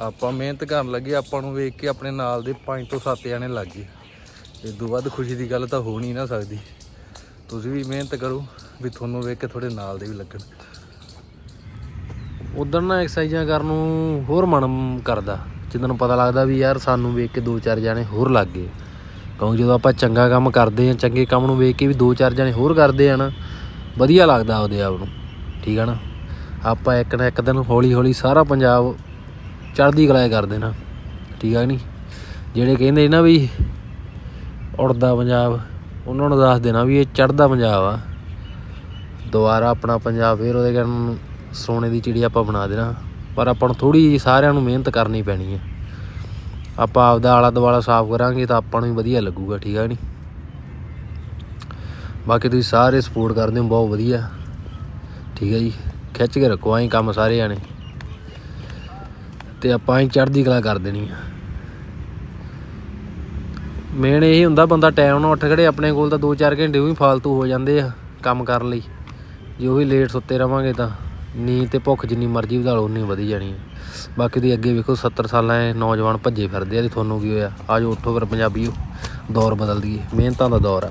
ਆਪਾਂ ਮਿਹਨਤ ਕਰਨ ਲੱਗੇ, ਆਪਾਂ ਨੂੰ ਵੇਖ ਕੇ ਆਪਣੇ ਨਾਲ ਦੇ 5 ਤੋਂ 7 ਜਣੇ ਲੱਗ ਗਏ। ਇਸ ਤੋਂ ਵੱਧ ਖੁਸ਼ੀ ਦੀ ਗੱਲ ਤਾਂ ਹੋ ਨਹੀਂ ਨਾ ਸਕਦੀ। ਤੁਸੀਂ ਵੀ ਮਿਹਨਤ ਕਰੋ ਵੀ ਤੁਹਾਨੂੰ ਵੇਖ ਕੇ ਤੁਹਾਡੇ ਨਾਲ ਦੇ ਵੀ ਲੱਗਣ। ਉਧਰ ਨਾ ਐਕਸਰਸਾਈਜ਼ਾਂ ਕਰਨ ਨੂੰ ਹੋਰ ਮਨ ਕਰਦਾ। ਜਿੱਦਾਂ ਨੂੰ ਪਤਾ ਲੱਗਦਾ ਵੀ ਯਾਰ ਸਾਨੂੰ ਵੇਖ ਕੇ ਦੋ ਚਾਰ ਜਣੇ ਹੋਰ ਲੱਗ ਗਏ। ਕਿਉਂਕਿ ਜਦੋਂ ਆਪਾਂ ਚੰਗਾ ਕੰਮ ਕਰਦੇ ਆ ਚੰਗੇ ਕੰਮ ਨੂੰ ਵੇਖ ਕੇ ਵੀ ਦੋ ਚਾਰ ਜਣੇ ਹੋਰ ਕਰਦੇ ਆ ਨਾ, ਵਧੀਆ ਲੱਗਦਾ ਉਹਦੇ ਆਪ ਨੂੰ। ਠੀਕ ਆ ਨਾ? ਆਪਾਂ ਇੱਕ ਨਾ ਇੱਕ ਦਿਨ ਹੌਲੀ ਹੌਲੀ ਸਾਰਾ ਪੰਜਾਬ ਚੜ੍ਹਦੀ ਕਲਾ ਕਰ ਦੇਣਾ ਠੀਕ ਆ ਨਹੀਂ? ਜਿਹੜੇ ਕਹਿੰਦੇ ਨਾ ਵੀ ਉੜਦਾ ਪੰਜਾਬ, ਉਹਨਾਂ ਨੂੰ ਦੱਸ ਦੇਣਾ ਵੀ ਇਹ ਚੜ੍ਹਦਾ ਪੰਜਾਬ ਆ। ਦੁਬਾਰਾ ਆਪਣਾ ਪੰਜਾਬ ਫੇਰ ਉਹਦੇ ਕਾਰਨ ਸੋਨੇ ਦੀ ਚਿੜੀ ਆਪਾਂ ਬਣਾ ਦੇਣਾ। ਪਰ ਆਪਾਂ ਨੂੰ ਥੋੜੀ ਜਿਹੀ ਸਾਰਿਆਂ ਨੂੰ ਮਿਹਨਤ ਕਰਨੀ ਪੈਣੀ ਹੈ ਆਪਾਂ ਆਪਦਾ ਆਲਾ ਦੁਆਲਾ ਸਾਫ਼ ਕਰਾਂਗੇ ਤਾਂ ਆਪਾਂ ਨੂੰ ਵੀ ਵਧੀਆ ਲੱਗੂਗਾ, ਠੀਕ ਆ ਨਹੀਂ? ਬਾਕੀ ਤੁਸੀਂ ਸਾਰੇ ਸਪੋਰਟ ਕਰਦੇ ਹੋ, ਬਹੁਤ ਵਧੀਆ। ਠੀਕ ਹੈ ਜੀ। ਖਿੱਚ ਕੇ ਰੱਖੋ, ਐਂ ਕੰਮ ਸਾਰੇ ਜਾਣੇ। ਤੇ ਆਪਾਂ ਹੀ ਚੜ੍ਹਦੀ ਕਲਾ ਕਰ ਦੇਣੀ ਆ। ਮੇਨ ਇਹ ਹੁੰਦਾ ਬੰਦਾ ਟਾਈਮ ਨਾਲ ਉੱਠ ਖੜੇ, ਆਪਣੇ ਕੋਲ ਤਾਂ 2-4 ਘੰਟੇ ਉਹੀ ਵੀ ਫਾਲਤੂ ਹੋ ਜਾਂਦੇ ਆ ਕੰਮ ਕਰਨ ਲਈ। ਜੇ ਉਹੀ ਲੇਟ ਸੁੱਤੇ ਰਵਾਂਗੇ ਤਾਂ ਨੀਂਦ ਤੇ ਭੁੱਖ ਜਿੰਨੀ ਮਰਜ਼ੀ ਵਧਾ ਲਓ, ਉਨੀ ਵਧੀ ਜਾਣੀ ਹੈ ਬਾਕੀ ਦੀ ਅੱਗੇ ਵੇਖੋ 70 ਸਾਲਾਂ ਦੇ ਨੌਜਵਾਨ ਭੱਜੇ ਫਿਰਦੇ ਆ ਤੇ ਤੁਹਾਨੂੰ ਕੀ ਹੋਇਆ? ਆਜੋ ਉੱਠੋ ਫਿਰ ਪੰਜਾਬੀਓ ਦੌਰ ਬਦਲ ਦਈਏ। ਮਿਹਨਤਾਂ ਦਾ ਦੌਰ ਆ।